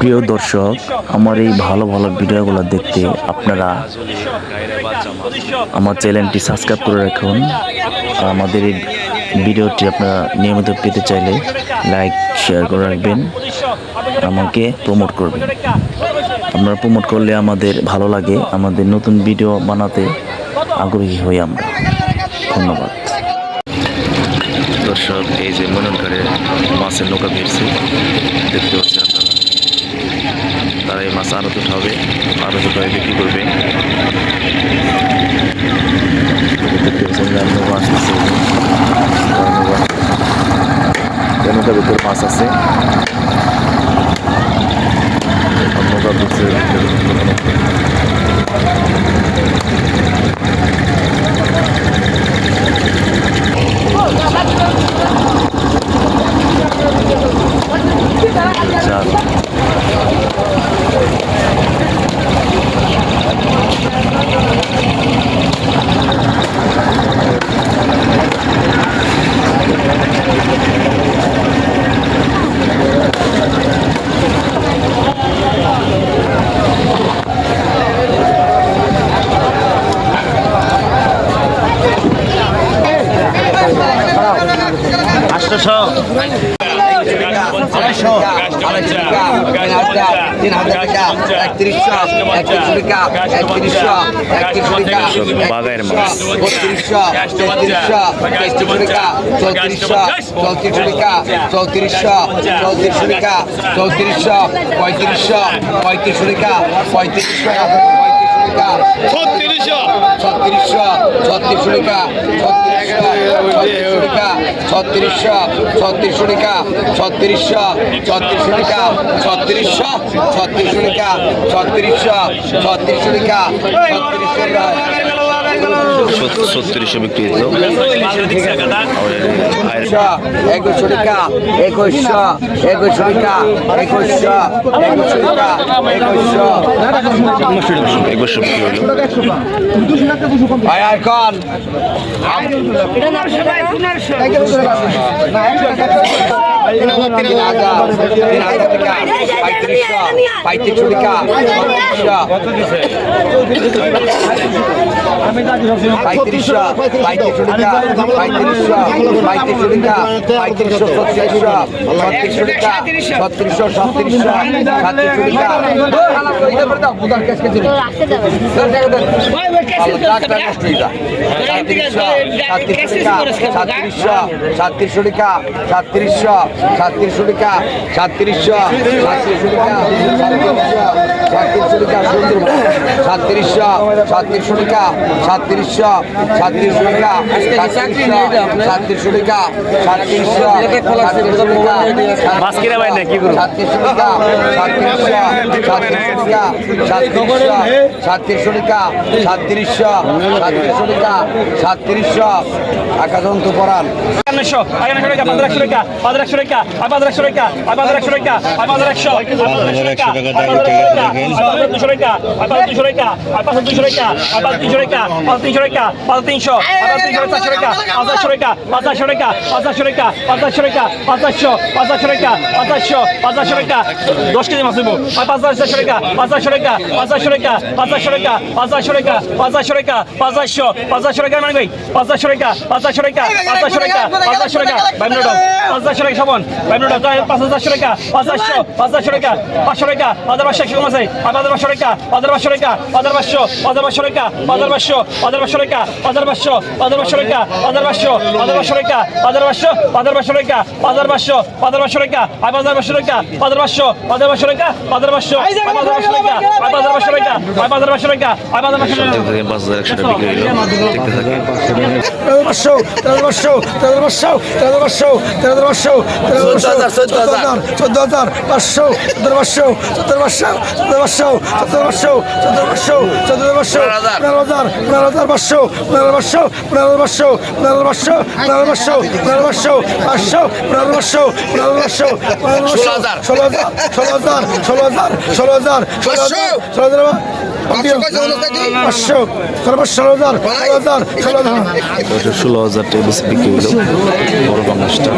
প্রিয় দর্শক, আমার এই ভালো ভালো ভিডিওগুলো দেখতে আপনারা আমার চ্যানেলটি সাবস্ক্রাইব করে রাখুন। আর আমাদের এই ভিডিওটি আপনারা নিয়মিত পেতে চাইলে লাইক, শেয়ার করে রাখবেন। আমাকে প্রমোট করবেন। আপনারা প্রমোট করলে আমাদের ভালো লাগে। আমাদের নতুন ভিডিও বানাতে আগ্রহী হই আমরা। ধন্যবাদ। দর্শক, এই যে মননকারে মাছের নৌকা ফিরছে দেখতে পাচ্ছেন আপনারা। তারা এই মাছ আরও উঠাবে আরও উঠাবে বিক্রি করবে দেখতে পাচ্ছেন যে আর নৌকা আসতেছে এই নৌকার ভিতরে মাছ আছে আর নৌকার ভিতরে জাল আটশোশো আড়াইশো আড়াইশো টাকা তিন হাজার তিন হাজার টাকা একত্রিশশো একত্রিশশো টাকা একত্রিশশো একত্রিশশো টাকা। বাগায়ের মাছ। চৌত্রিশশো চৌত্রিশশো চৌত্রিশশো পঁয়ত্রিশশো পঁয়ত্রিশশো পঁয়ত্রিশশো ছত্রিশশো ছত্রিশশো ছত্রিশশো ছত্রিশশো ছত্রিশশো টাকা ছত্রিশশো ছত্রিশশো টাকা ছত্রিশশো ছত্রিশশো টাকা ছত্রিশশো ছত্রিশশো টাকা ছত্রিশশো টাকা সত্তরিশশো বিক্রি হতো একুশশো টাকা একুশশো একুশশো টাকা একুশশো একুশশো টাকা একুশশো একুশশো বিক্রি হলো পঁয়ত্রিশশো পঁয়ত্রিশশো টাকা পঁয়ত্রিশশো পঁয়ত্রিশশো টাকা পঁয়ত্রিশশো ছত্রিশশো ছত্রিশশো টাকা ছত্রিশশো সাতত্রিশশো সাতত্রিশশো টাকা কেস কেজি সাতত্রিশশো সাতত্রিশশো টাকা সাতত্রিশশো সাতত্রিশশো টাকা সাতত্রিশশো সাতত্রিশশো টাকা সাতত্রিশশো টাকা সাতত্রিশশো সাতত্রিশশো টাকা সাতত্রিশশো সাতত্রিশশো টাকা সাতত্রিশশো টাকা সাতত্রিশশো সাতত্রিশশো টাকা সাতত্রিশশো টাকা সাতত্রিশশো সাতত্রিশশো টাকা সাতত্রিশশো আকাশন্ত পরাণ একান্নশো একান্নশো টাকা পাঁচ একশো টাকা পাঁচ একশো টাকা আর পাঁচ একশো টাকা আর পাঁচ একশো টাকা পাঁচ একশো দুশো টাকা পাঁচ দুশো টাকা পাঁচ দুশো টাকা পাঁচ তিনশো টাকা পাঁচ তিনশো টাকা পাঁচ তিনশো আর পাঁচ তিনশো পাঁচ পাঁচ চারশো টাকা পাঁচ চারশো টাকা পাঁচ চারশো টাকা পাঁচ চারশো পাঁচ চারশো টাকা পাঁচ চারশো পাঁচ চারশো টাকা দশ কেজি মাছ দেবো আর পাঁচ চারশো টাকা পাঁচ চারশো টাকা পাঁচ চারশো টাকা পাঁচ চারশো টাকা পাঁচ চারশো টাকা পাঁচ চারশো টাকা পাঁচ চারশো পাঁচ চারশো টাকা মানে ভাই পাঁচ চারশো টাকা পাঁচ চারশো টাকা পাঁচ চারশো টাকা পাঁচ চারশো টাকা ভাই পাঁচ চারশো টাকা সবন ভাই মিনিট পাঁচ চারশো পাঁচ পাঁচ পাঁচশো হাজার পাঁচশো কম আছে আর হাজার পাঁচশো টাকা হাজার পাঁচশো টাকা হাজার পাঁচশো হাজার পাঁচশো টাকা হাজার পাঁচশো হাজার পাঁচশো টাকা হাজার পাঁচশো হাজার পাঁচশো টাকা হাজার পাঁচশো হাজার পাঁচশো টাকা হাজার পাঁচশো হাজার পাঁচশো টাকা হাজার পাঁচশো হাজার পাঁচশো টাকা আর হাজার পাঁচশো টাকা হাজার পাঁচশো হাজার পাঁচশো টাকা হাজার পাঁচশো হাজার পাঁচশো টাকা আর হাজার পাঁচশো টাকা আর হাজার পাঁচশো টাকা আর হাজার পাঁচশো থেকে পাঁচ হাজার একশো টাকা বিক্রি হলো পাঁচশো তেরো পাঁচশো তেরো পাঁচশো তেরো পাঁচশো তেরো পাঁচশো তেরো পাঁচশো চোদ্দ হাজার চোদ্দ হাজার পাঁচশো সতেরো পাঁচশো সতেরো পাঁচশো সতেরো পাঁচশো সতেরো পাঁচশো সতেরো পাঁচশো সতেরো পাঁচশো পনেরো হাজার পনেরো হাজার পাঁচশো পনেরো পাঁচশো পনেরো পাঁচশো পনেরো পাঁচশো পনেরো পাঁচশো পনেরো পাঁচশো পাঁচশো পনেরো পাঁচশো পনেরো পাঁচশো পনেরো পাঁচশো ষোলো হাজার। ষোলো হাজার ষোলো হাজার হাজার হাজার হাজার ষোলো হাজার ষোলো হাজার ষোলো হাজার ষোলো হাজার টাকা বেশি বিক্রি হলো বড় বাংলাদেশটা।